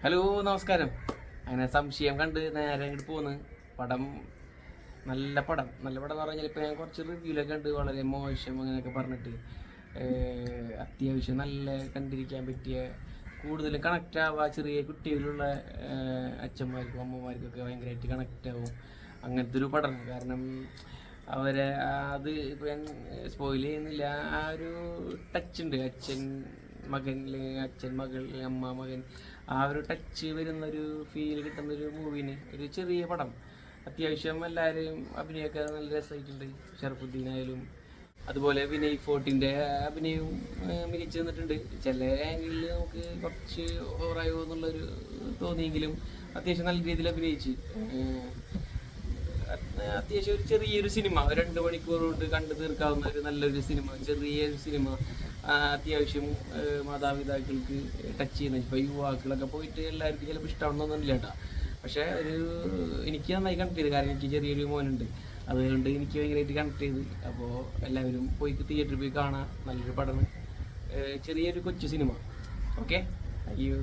Hello നമസ്കാരം. അങ്ങനെ സംശയം കണ്ട് നേരെ ഇങ്ങോട്ട് പോന്ന്. പടം നല്ല പടം. നല്ല പടം എന്ന് പറഞ്ഞാൽ ഇപ്പം ഞാൻ കുറച്ച് റിവ്യൂലൊക്കെ ഉണ്ട് വളരെ മോശം അങ്ങനെയൊക്കെ പറഞ്ഞിട്ട് അത്യാവശ്യം നല്ല കണ്ടിരിക്കാൻ പറ്റിയ കൂടുതലും കണക്റ്റ് ആവുക ചെറിയ കുട്ടികളിലുള്ള അച്ഛന്മാർക്കും അമ്മമാർക്കൊക്കെ ഭയങ്കരമായിട്ട് കണക്റ്റ് ആവും അങ്ങനത്തെ ഒരു പടമാണ്. കാരണം അവരെ അത് ഇപ്പം ഞാൻ സ്പോയിൽ ചെയ്യുന്നില്ല. ആ ഒരു ടച്ച് ഉണ്ട്. അച്ഛൻ മകൻ അച്ഛൻ മകൾ അമ്മ മകൻ ആ ഒരു ടച്ച് വരുന്നൊരു ഫീൽ കിട്ടുന്ന ഒരു മൂവിന് ഒരു ചെറിയ പടം. അത്യാവശ്യം എല്ലാവരെയും അഭിനയമൊക്കെ നല്ല രസമായിട്ടുണ്ട്. ഷറഫുദ്ദീൻ ആയാലും അതുപോലെ വിനയ് ഫോർട്ടിന്റെ അഭിനയവും മികച്ച് നിന്നിട്ടുണ്ട്. ചില ആംഗിളിൽ നമുക്ക് കുറച്ച് ഓവറായോ എന്നുള്ളൊരു തോന്നിയെങ്കിലും അത്യാവശ്യം നല്ല രീതിയിൽ അഭിനയിച്ച് അത്യാവശ്യം ഒരു ചെറിയൊരു സിനിമ. രണ്ട് മണിക്കൂർ കൊണ്ട് കണ്ടു തീർക്കാവുന്ന ഒരു നല്ലൊരു സിനിമ ചെറിയൊരു സിനിമ. അത്യാവശ്യം മാതാപിതാക്കൾക്ക് ടച്ച് ചെയ്യുന്ന ഇപ്പോൾ യുവാക്കളൊക്കെ പോയിട്ട് എല്ലാവർക്കും ചിലപ്പോൾ ഇഷ്ടമാണെന്നൊന്നുമില്ല കേട്ടോ. പക്ഷേ ഒരു എനിക്ക് നന്നായി കണക്ട് ചെയ്ത്. കാരണം എനിക്ക് ചെറിയൊരു മോനുണ്ട്. അതുകൊണ്ട് എനിക്ക് ഭയങ്കരമായിട്ട് കണക്ട് ചെയ്ത്. അപ്പോൾ എല്ലാവരും പോയി തിയേറ്ററിൽ പോയി കാണാം. നല്ലൊരു പടം. ചെറിയൊരു കൊച്ചു സിനിമ. ഓക്കെ അയ്യോ